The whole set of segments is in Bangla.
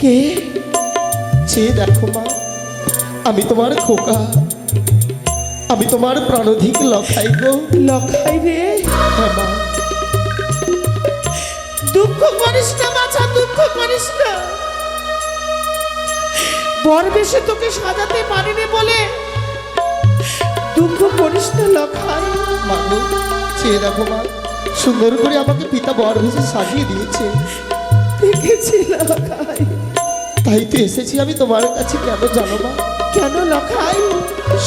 কে চেয়ে দেখো মা আমি তোমার খোকা আমি তোমার প্রাণধিক লখাই গো। লখাই রে। হ্যাঁ মা। দুঃখ করিস না বাছা দুঃখ করিস না। বর বেশে তোকে সাজাতে পারিনি বলে দুঃখ করিস না লখাই। মা গো, চেয়ে দেখো মা সুন্দর করে আমাকে পিতা বর ভেসে সাজিয়ে দিয়েছে। দেখেছি লখাই। তাই তো এসেছি আমি তোমার কাছে কেন জানো মা? কেন লখাই?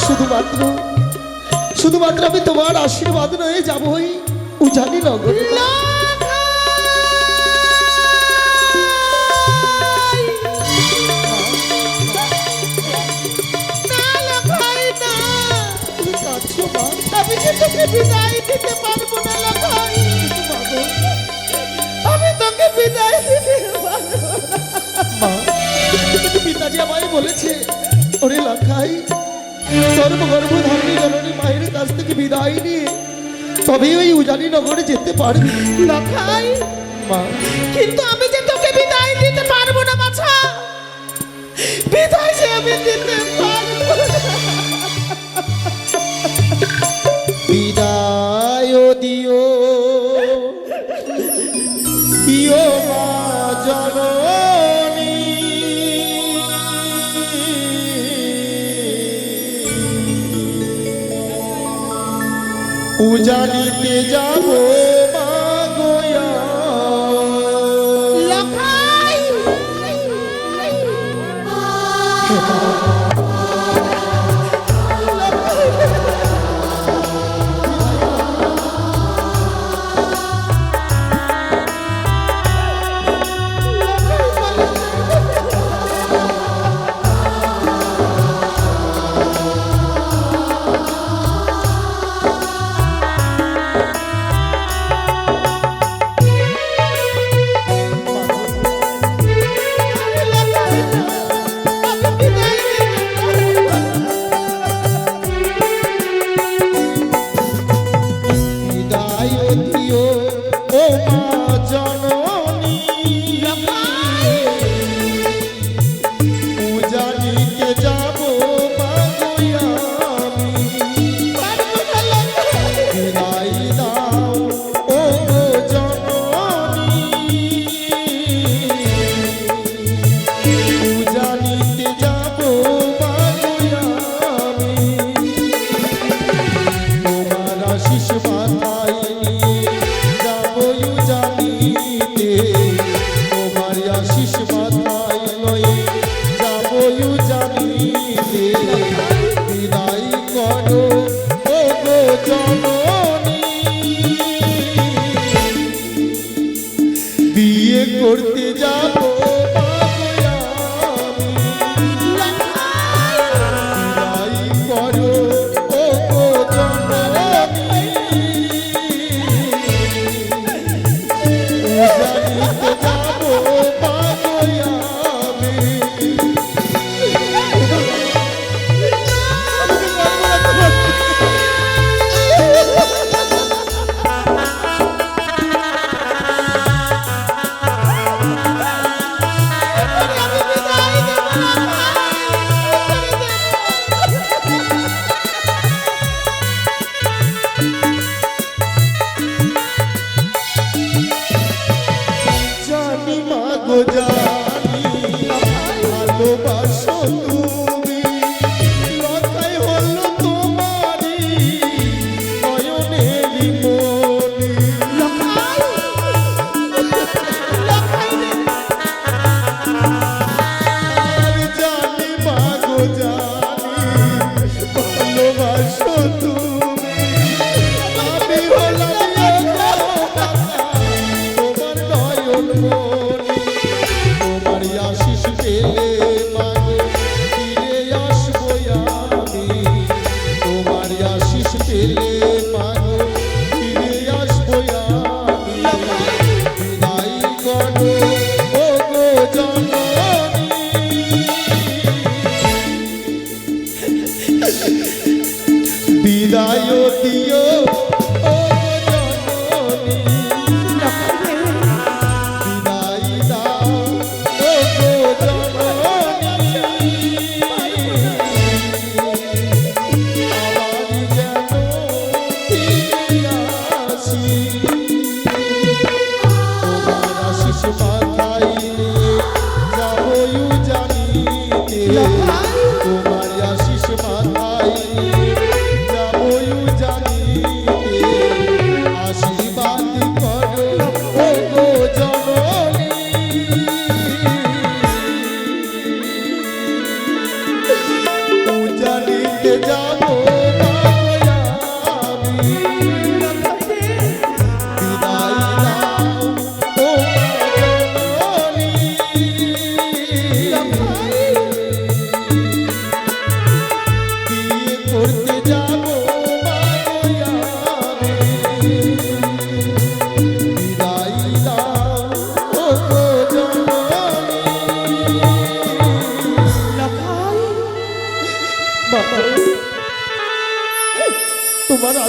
শুধুমাত্র শুধুমাত্র আমি তোমার আশীর্বাদ নয়ে যাবই। উজানি নগর আমি যে তোকে বিদায় দিতে পারব বলেছে ওরে লাখাই সর্বগর্ভ ধর্মী জননী মায়ের কাছ থেকে বিদায় নিয়ে তবে ওই উজানি নগরে যেতে পারবি। লাখাই মা। কিন্তু আমি যে তোকে বিদায় যাব।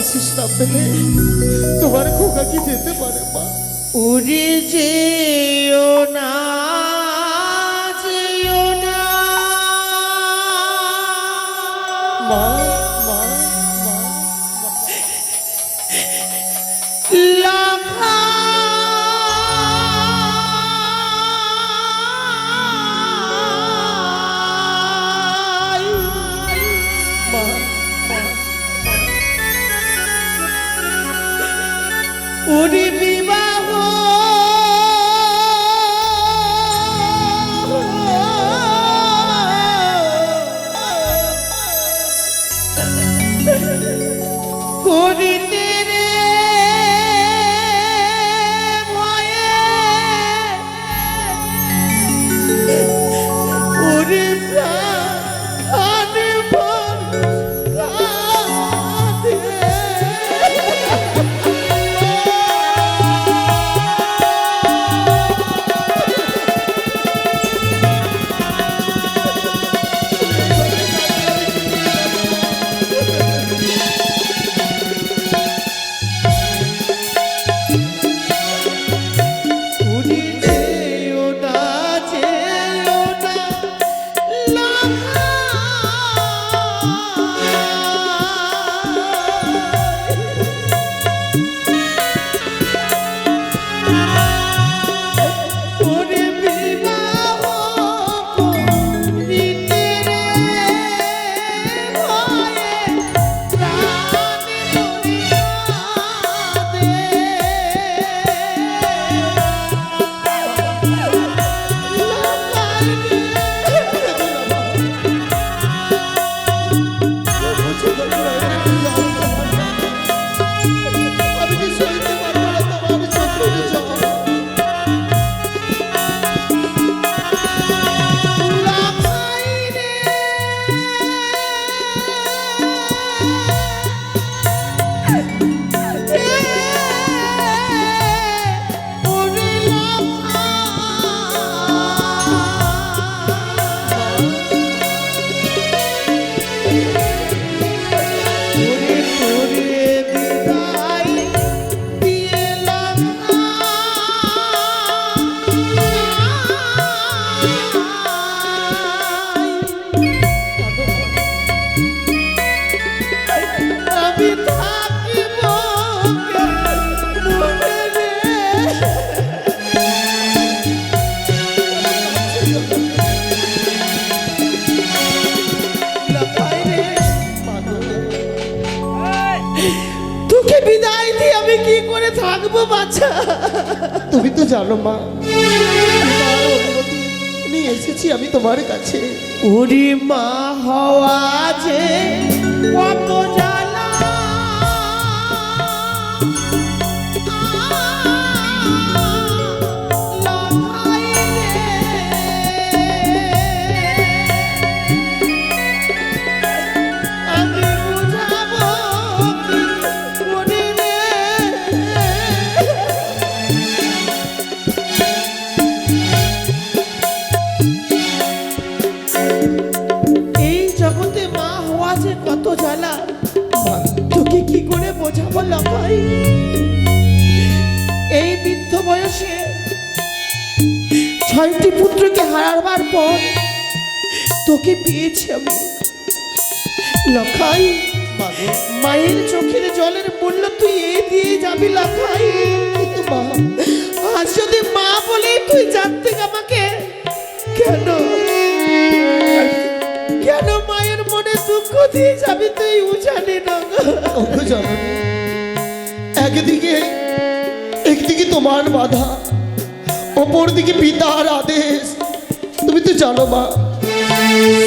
আসিস না পেলে তোমার খোকা কি যেতে পারে মা। উড়ে যেও না। তুমি তো জানো, মা। নিয়ে এসেছি, আমি তোমার কাছে। ওরে মা, হওয়া যে কত জানো। পর তোকে পেয়েছি আমি। লখাই মায়ের চোখের জলের মূল্য তুই এই দিয়ে যাবি লখাই। মা, আজ যদি মা বলে তুই জানতে আমাকে, কেন? কেন মায়ের মনে দুঃখ দিয়ে যাবি তুই উজানি না? একদিকে একদিকে তোমার বাধা অপর দিকে পিতার আদেশ তুমি তো জানো মা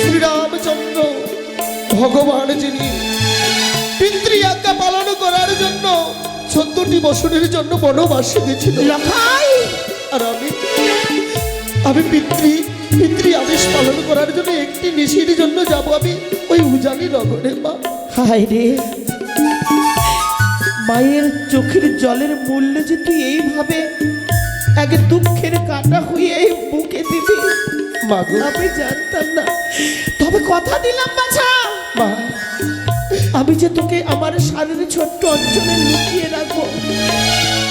শ্রীরামচন্দ্র ভগবান যিনি পিতৃ আজ্ঞা পালন করার জন্য সত্তরটি বছরের জন্য বনবাসে গেছিল। আর আমি আমি পিতৃ পিতৃ আদেশ পালন করার জন্য একটি নিশির জন্য যাব আমি ওই উজানি নগরে মা। হায় রে! মায়ের চোখের জলের মূল্য যে তুই এইভাবে এক দুঃখের কাটা হয়ে এই আমি জানতাম না। তবে কথা দিলাম বাছা। মা আমি যে তোকে আমার শাড়ির ছোট্ট অঞ্চলে লুকিয়ে রাখব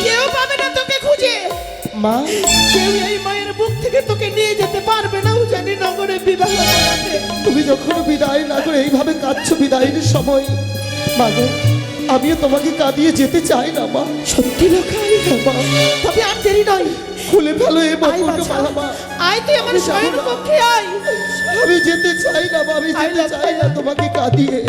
কেউ পাবে না তোকে খুঁজে। মা। কেউ এই মায়ের বুক থেকে তোকে নিয়ে যেতে পারবে না জানি নগরে বিবাহ তুমি যখন বিদায় না করে এইভাবে কাঁদছো বিদায়ের সময় মা আমিও তোমাকে কাঁদিয়ে যেতে চাই না মা। সত্যি লোকাই মা। তবে আর দেরি নয়। খুলে ফেলো এই বন্ধুকে মা আয় তুই আমার শয়ন কক্ষে আয়। আমি যেতে চাই না আমি যেতে চাই না তোমাকে কাঁদিয়ে।